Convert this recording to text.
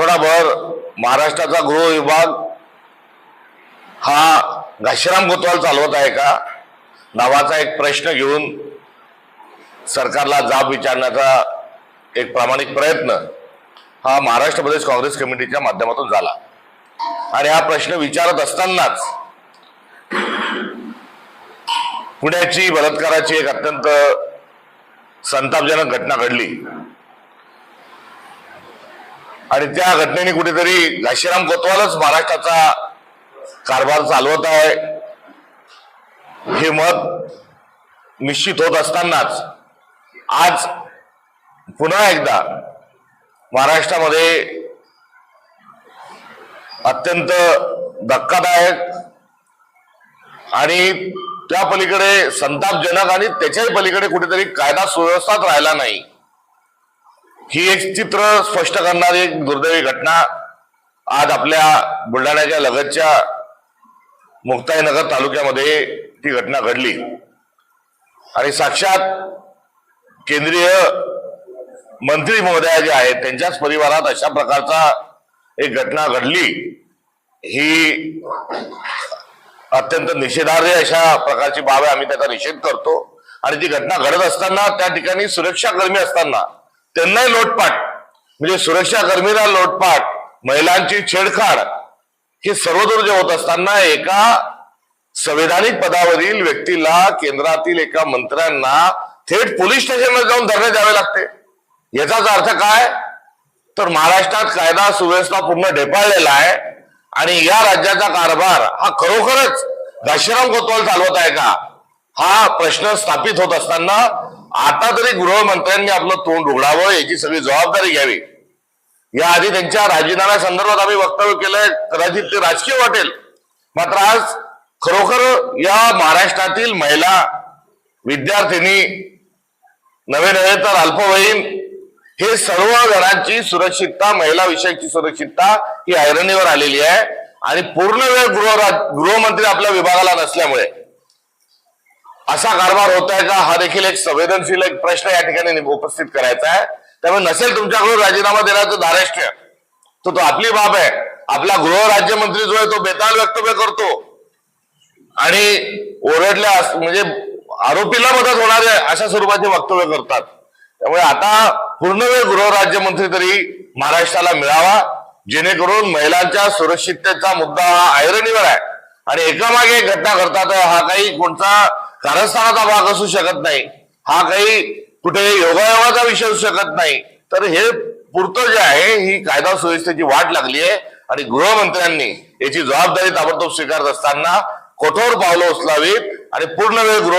आठवडाभर महाराष्ट्राचा गृह विभाग हा घाशीराम कोतवाल चालवत आहे का? नावाचा एक प्रश्न घेऊन सरकारला जाब विचारण्याचा एक प्रामाणिक प्रयत्न हा महाराष्ट्र प्रदेश काँग्रेस कमिटीच्या माध्यमातून झाला. आणि हा प्रश्न विचारत असतानाच पुण्याची बलात्काराची एक अत्यंत संतापजनक घटना घडली. आणि त्या घटनेने कुठेतरी घाशीराम कोतवालच महाराष्ट्राचा कारभार चालवत आहे. हे मत निश्चित होत असतानाच आज पुन्हा एकदा महाराष्ट्रामध्ये अत्यंत धक्कादायक आणि त्या पलीकडे संतापजनक आणि त्याच्याही पलीकडे कुठेतरी कायदा सुव्यवस्थाच राहिला नाही. ही एक चित्र स्पष्ट करणारी एक दुर्दैवी घटना. आज आपल्या बुलढाण्याच्या लगतच्या मुक्ताईनगर तालुक्यामध्ये ती घटना घडली. आणि साक्षात केंद्रीय मंत्री महोदया जे आहेत त्यांच्याच परिवारात अशा प्रकारचा एक घटना घडली. ही अत्यंत निषेधार्ह अशा प्रकारची बाब आहे आम्ही त्याचा निषेध करतो. आणि ती घटना घडत असताना त्या ठिकाणी सुरक्षा कर्मी असताना त्यांनाही लोटपाट. म्हणजे सुरक्षा कर्मीला लोटपाट महिलांची छेडछाड हे सर्वदूर जे होत असताना एका संवैधानिक पदावरील व्यक्तीला केंद्रातील एका मंत्र्यांना थेट पोलीस स्टेशनला जाऊन धरणे द्यावे लागते. याचाच अर्थ काय? तर महाराष्ट्रात कायदा सुव्यवस्था पूर्ण ढेपाळलेला आहे आणि या राज्याचा कारभार हा खरोखरच घाशीराम कोतवाल चालवत आहे का? हा प्रश्न स्थापित होत असताना आता तरी गृहमंत्र्यांनी आपलं तोंड उघडावं याची सगळी जबाबदारी घ्यावी. याआधी त्यांच्या राजीनाम्या संदर्भात आम्ही वक्तव्य केलंय कदाचित ते राजकीय वाटेल. मात्र आज खरोखर या महाराष्ट्रातील महिला विद्यार्थिनी नवे नव्हे तर अल्पवयीन हे सर्व जणांची सुरक्षितता महिला विषयकची सुरक्षितता ही ऐरणीवर आलेली आहे. आणि पूर्ण वेळ गृह गृहमंत्री आपल्या विभागाला नसल्यामुळे असा कारभार होत आहे का? हा देखील एक संवेदनशील एक प्रश्न या ठिकाणी उपस्थित करायचा आहे. त्यामुळे नसेल तुमच्याकडून राजीनामा देण्याचं धाराष्ट्र तर तो आपली बाब आहे. आपला गृह राज्यमंत्री जो आहे तो बेताल वक्तव्य करतो. आणि ओरडल्या म्हणजे आरोपीला मदत होणारे अशा स्वरूपाचे वक्तव्य करतात. त्यामुळे आता पूर्ण वेळ गृह राज्यमंत्री तरी महाराष्ट्राला मिळावा. जेणेकरून महिलांच्या सुरक्षिततेचा मुद्दा हा ऐरणीवर आहे. आणि एकामागे एक घटना करतात हा काही कोणता कारस्थानाचा भाग असू शकत नाही. हा काही कुठे योगायोगाचा विषय असू शकत नाही. तर हे पुरतं जे आहे ही कायदा सुव्यवस्थेची वाट लागली आहे. आणि गृहमंत्र्यांनी याची जबाबदारी ताबडतोब स्वीकारत असताना कठोर पावलं उचलावीत आणि पूर्ण वेळ गृह